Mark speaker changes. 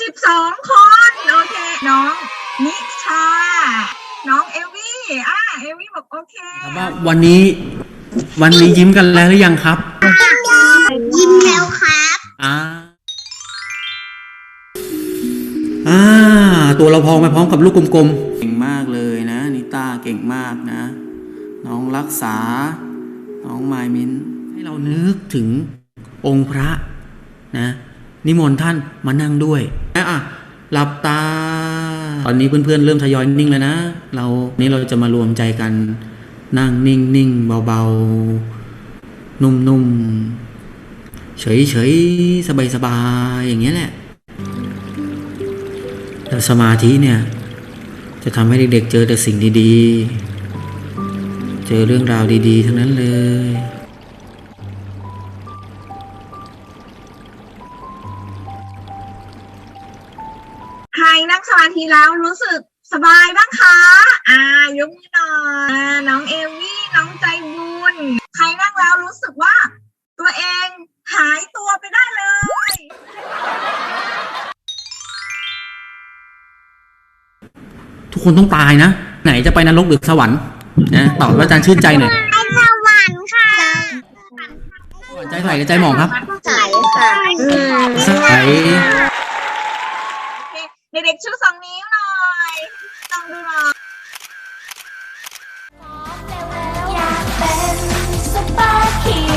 Speaker 1: สิบสองคน โอเค น้อง นิชา น้องเอวี่อ่าเอวี่บอกโอเค
Speaker 2: ครับว่าวันนี้ วันนี้ยิ้มกันแล้วหรือยังครับ
Speaker 3: ยิ้มแล้วครับ
Speaker 2: อ่า อ่า ตัวเราพองไปพร้อมกับลูกกลมๆ เก่งมากเลยนะ นิต้าเก่งมากนะ น้องรักษา น้องไมายมินให้เรานึกถึงองค์พระนะ นิมนต์ท่านมานั่งด้วยนะอะหลับตา ตอนนี้เพื่อนๆเริ่มทยอยนิ่งแล้วนะ เรานี่เราจะมารวมใจกัน นั่งนิ่งๆเบาๆ นุ่มๆ เฉยๆ สบายๆ อย่างเงี้ยแหละแต่สมาธิเนี่ย จะทำให้เด็กๆ เจอแต่สิ่งดีๆ เจอเรื่องราวดีๆ ทั้งนั้นเลย
Speaker 1: ครนั่งสมาธิแล้วรู้สึกสบายบ้างคะ อ่ายกมือหน่อยอ่าน้องเอวี่น้องใจบุญ ใครนั่งแล้วรู้สึกว่า ตัวเองหายตัวไปได้เลย
Speaker 2: ทุกคนต้องตายนะ ไหนจะไปนรกหรือสวรรค์นะตอบว่าอาจารย์ชื่นใจหน่อย
Speaker 3: ไอสวรรค์ค่ะ
Speaker 2: ใจใส่กับใจหมองครับ
Speaker 3: ใสค่ะ
Speaker 2: ใส
Speaker 1: โอ เด็กๆชูสองนิ้วหน่อยลองดูหน่อย
Speaker 4: อยากเป็นสปาร์ค